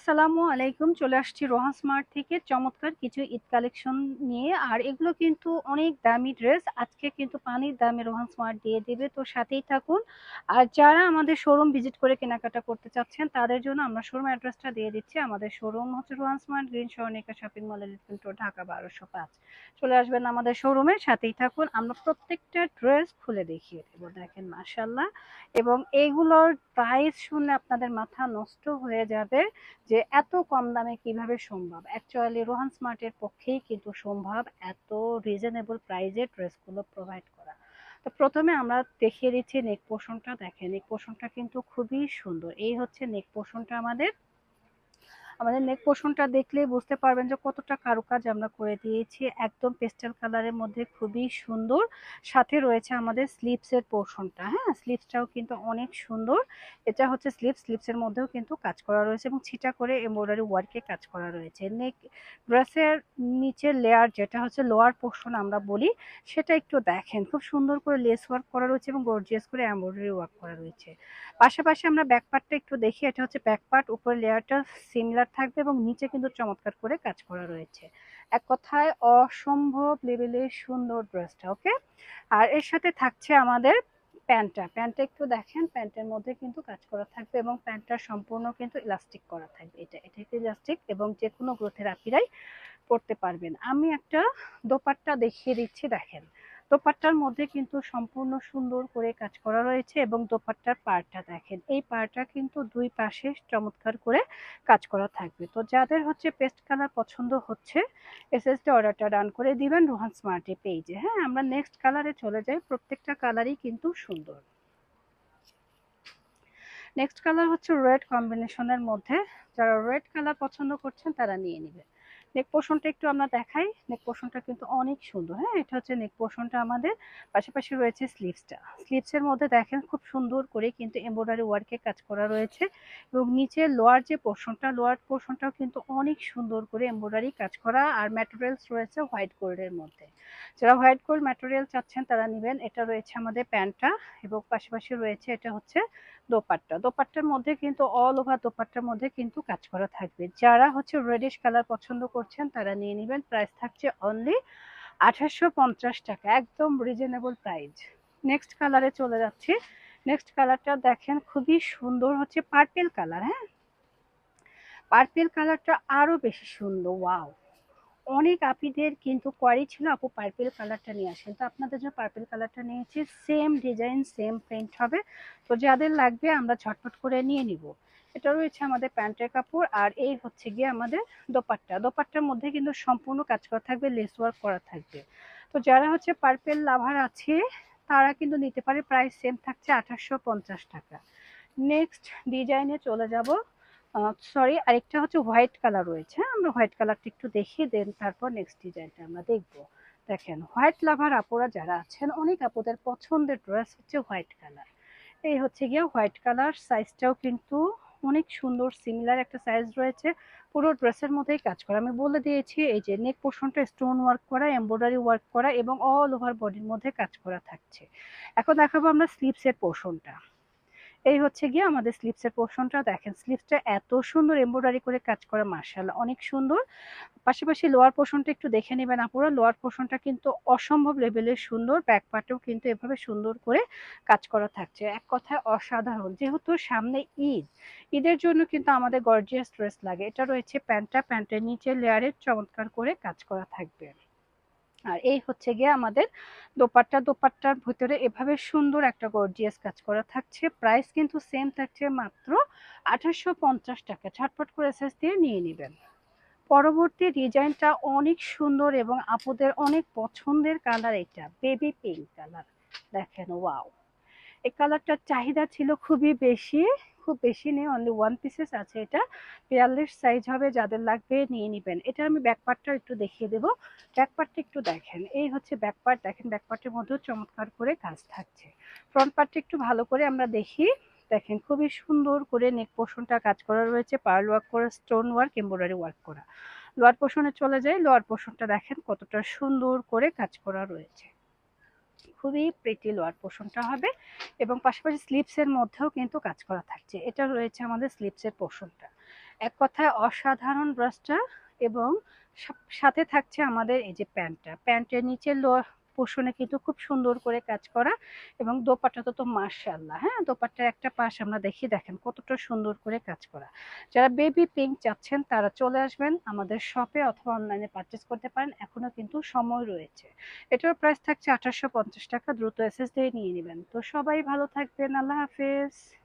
আসসালামু আলাইকুম, চলে আসছি রোহান স্মার্ট থেকে। চমৎকার কিছু ঈদ কালেকশন নিয়ে। আর এগুলো কিন্তু অনেক দামি ড্রেস। আজকে কিন্তু পানির দামে রোহান স্মার্ট দিয়ে দেবে। তো সাথেই থাকুন। আর যারা আমাদের শোরুম ভিজিট করে কেনাকাটা করতে চাচ্ছেন, তাদের জন্য আমরা শোরুম অ্যাড্রেসটা দিয়ে দিচ্ছি। আমাদের শোরুম হচ্ছে রোহান স্মার্ট গ্রিন সরণিকা শপিং মলের লিটল ঢাকা, বারোশো পাঁচ। চলে আসবেন আমাদের শোরুমে। সাথেই থাকুন। আমরা প্রত্যেকটা ড্রেস খুলে দেখিয়ে দেবো। দেখেন মাসাল্লাহ এবং এইগুলোর প্রাইস শুনলে আপনাদের মাথা নষ্ট হয়ে যাবে। যে এত কম দামে কীভাবে সম্ভব? অ্যাকচুয়ালি রোহান স্মার্টের পক্ষেই কিন্তু সম্ভব এত রিজনেবল প্রাইজে ড্রেসগুলো প্রোভাইড করা। তো প্রথমে আমরা দেখিয়ে দিচ্ছি নেক পোষণটা দেখেন নেক পোষণটা কিন্তু খুবই সুন্দর। এই হচ্ছে নেক পোষণটা আমাদের আমাদের নেক পোর্শনটা দেখলেই বুঝতে পারবেন যে কতটা কারুকাজ আমরা করে দিয়েছি। একদম পেস্টেল কালারের মধ্যে খুবই সুন্দর। সাথে রয়েছে আমাদের স্লিপসের পোর্শনটা হ্যাঁ? স্লিপসটাও কিন্তু অনেক সুন্দর। এটা হচ্ছে স্লিপ স্লিপসের মধ্যেও কিন্তু কাজ করা রয়েছে এবং ছিটা করে এমব্রয়ডারি ওয়ার্কে কাজ করা রয়েছে। নেক ড্রেসের নিচের লেয়ার যেটা হচ্ছে লোয়ার পোর্শন আমরা বলি, সেটা একটু দেখেন। খুব সুন্দর করে লেস ওয়ার্ক করা রয়েছে এবং গর্জিয়াস করে এমব্রয়ডারি ওয়ার্ক করা রয়েছে। পাশাপাশি আমরা ব্যাকপার্টটা একটু দেখি। এটা হচ্ছে ব্যাক পার্ট উপরে লেয়ারটা সিমিলার থাকবে এবং নিচে কিন্তু চমৎকার করে কাজ করা রয়েছে। এক কথায় অসম্ভব লেভেলের সুন্দর ড্রেসটা ওকে আর এর সাথে থাকছে আমাদের প্যান্টটা। প্যান্টটা একটু দেখেন, প্যান্টের মধ্যে কিন্তু কাজ করা থাকবে এবং প্যান্টটা সম্পূর্ণ কিন্তু ইলাস্টিক করা থাকবে। এটা এটা একটু ইলাস্টিক এবং যে কোনো গ্রোথের আপিরাই পড়তে পারবেন। আমি একটা দোপাট্টা দেখিয়ে দিচ্ছি, দেখেন। দোপাট্টার মধ্যে কিন্তু সম্পূর্ণ সুন্দর করে কাজ করা রয়েছে এবং দোপাট্টার পাড়টা দেখেন। এই পাড়টা কিন্তু দুই পাশে চমৎকার করে কাজ করা থাকবে। তো যাদের হচ্ছে পেস্ট কালার পছন্দ হচ্ছে, এসএসডি অর্ডারটা ডান করে দিবেন রোহান স্মার্টে পেজে। হ্যাঁ আমরা নেক্সট কালারে চলে যাই। প্রত্যেকটা কালারই কিন্তু সুন্দর। নেক্সট কালার হচ্ছে রেড কম্বিনেশনের মধ্যে। যারা রেড কালার পছন্দ করছেন তারা নিয়ে নেবেন। নেক পোর্শনটা একটু আমরা দেখাই। নেক পোর্শনটা কিন্তু অনেক সুন্দর হ্যাঁ? এটা হচ্ছে নেক পোর্শনটা আমাদের পাশাপাশি রয়েছে স্লিভসটা স্লিভসের মধ্যে দেখেন খুব সুন্দর করে কিন্তু এমব্রয়ডারি ওয়ার্কে কাজ করা রয়েছে এবং নিচে লোয়ার যে পোর্শনটা লোয়ার পোর্শনটাও কিন্তু অনেক সুন্দর করে এমব্রয়ডারি কাজ করা আর ম্যাটেরিয়ালস রয়েছে হোয়াইট গোল্ডের মধ্যে। যারা হোয়াইট গোল্ড ম্যাটেরিয়াল চাচ্ছেন তারা নেবেন। এটা রয়েছে আমাদের প্যান্টটা এবং পাশাপাশি রয়েছে, এটা হচ্ছে দোপাট্টা। দোপাট্টার মধ্যে কিন্তু অল ওভার দোপাট্টার মধ্যে কিন্তু কাজ করা থাকবে। যারা হচ্ছে রেডিশ কালার পছন্দ করছেন, তারা নিয়ে নেবেন। প্রাইস থাকছে অনলি আঠাশশো টাকা, একদম রিজনেবল প্রাইস নেক্সট কালারে চলে যাচ্ছি। নেক্সট কালারটা দেখেন খুবই সুন্দর হচ্ছে পার্পেল কালার হ্যাঁ? পার্পেল কালারটা আরও বেশি সুন্দর ওয়াও অনেক আপিদের কিন্তু কোয়ারি ছিল, আপু পার্পেল কালারটা নিয়ে আসেন। তো আপনাদের জন্য পার্পেল কালারটা নিয়েছি সেম ডিজাইন সেম প্রিন্ট হবে। তো যাদের লাগবে আমরা ঝটপট করে নিয়ে নিব। এটা রয়েছে আমাদের প্যান্টের কাপড়, আর এই হচ্ছে গিয়ে আমাদের দোপাট্টা। দোপাট্টার মধ্যে কিন্তু সম্পূর্ণ কাজ করা থাকবে লেস ওয়ার্ক করা থাকবে। তো যারা হচ্ছে পার্পেল লাভার আছে, তারা কিন্তু নিতে পারে, প্রাইস সেম থাকছে আঠাশশো টাকা। নেক্সট ডিজাইনে চলে যাব। সরি আরেকটা হচ্ছে হোয়াইট কালার রয়েছে। হ্যাঁ আমরা হোয়াইট কালারটা একটু দেখিয়ে দেন, তারপর নেক্সট ডিজাইনটা আমরা দেখব। দেখেন হোয়াইট লাভার আপুরা যারা আছেন, অনেক আপুদের পছন্দের ড্রেস হচ্ছে হোয়াইট কালার এই হচ্ছে গিয়ে হোয়াইট কালার সাইজটাও কিন্তু অনেক সুন্দর সিমিলার একটা সাইজ রয়েছে। পুরো ড্রেসের মধ্যেই কাজ করা। আমি বলে দিয়েছি, এই যে নেক পোর্শনটা স্টোন ওয়ার্ক করা এমব্রয়ডারি ওয়ার্ক করা এবং অল ওভার বডির মধ্যে কাজ করা থাকছে। এখন দেখাবো আমরা স্লিপসের পোর্শনটা এই হচ্ছে গিয়ে আমাদের স্লিপসের পোর্শনটা। দেখেন, স্লিপসটা এত সুন্দর এমব্রয়ডারি করে কাজ করা মার্শাল্লাহ অনেক সুন্দর। পাশাপাশি লোয়ার পোর্শনটা একটু দেখে নেবেন আপুরা। লোয়ার পোর্শনটা কিন্তু অসম্ভব লেভেলের সুন্দর ব্যাক পার্টেও কিন্তু এভাবে সুন্দর করে কাজ করা থাকছে। এক কথায় অসাধারণ, যেহেতু সামনে ঈদ, ঈদের জন্য কিন্তু আমাদের গর্জিয়াস ড্রেস লাগে। এটা রয়েছে প্যান্টটা প্যান্টের নিচে লেয়ারের চমৎকার করে কাজ করা থাকবে। আর এই হচ্ছে গিয়ে আমাদের দোপাট্টা। দোপাট্টার ভিতরে এভাবে সুন্দর একটা গর্জিয়াস কাজ করা থাকছে। প্রাইস কিন্তু সেম থাকছে মাত্র আঠাশশো টাকা। ছটপট করে এসএস দিয়ে নিয়ে নেবেন। পরবর্তী ডিজাইনটা অনেক সুন্দর এবং আপুদের অনেক পছন্দের কালার এটা বেবি পিঙ্ক কালার দেখেন ওয়াও এই কালারটার চাহিদা ছিল খুবই বেশি। খুব বেশি নেই অনলি ওয়ান পিসেস আছে এটা। বিয়াল্লিশ সাইজ হবে যাদের লাগবে নিয়ে নেবেন। এটা আমি ব্যাক পার্টটা একটু দেখিয়ে দেবো। ব্যাক পার্টটা একটু দেখেন। এই হচ্ছে ব্যাক পার্ট দেখেন ব্যাক পার্টের মধ্যেও চমৎকার করে কাজ থাকছে। ফ্রন্ট পার্টটা একটু ভালো করে আমরা দেখি। দেখেন খুবই সুন্দর করে নেক পোর্শনটা কাজ করা রয়েছে। পার্ল ওয়ার্ক করা স্টোন ওয়ার্ক এমব্রয়ডারি ওয়ার্ক করা। লোয়ার পোর্শনে চলে যায় লোয়ার পোর্শনটা দেখেন কতটা সুন্দর করে কাজ করা রয়েছে। খুবই প্রিটি লোয়ার পোর্শনটা হবে এবং পাশাপাশি স্লিপসের মধ্যেও কিন্তু কাজ করা থাকছে। এটা রয়েছে আমাদের স্লিপসের পোর্শনটা এক কথায় অসাধারণ ব্রাশটা এবং সাথে থাকছে আমাদের এই যে প্যান্টটা প্যান্টের নিচে পোষণে কিন্তু খুব সুন্দর করে কাজ করা এবং দোপাট্টাটা তো তো মার্শাল্লাহ হ্যাঁ? দোপাট্টার একটা পাশ আমরা দেখি, দেখেন কতটা সুন্দর করে কাজ করা। যারা বেবি পিঙ্ক চাচ্ছেন, তারা চলে আসবেন আমাদের শপে অথবা অনলাইনে পারচেস করতে পারেন। এখনও কিন্তু সময় রয়েছে। এটার প্রাইস থাকছে আঠাশশো টাকা, দ্রুত এসএস দিয়ে নিয়ে নেবেন। তো সবাই ভালো থাকবেন, আল্লাহ হাফেজ।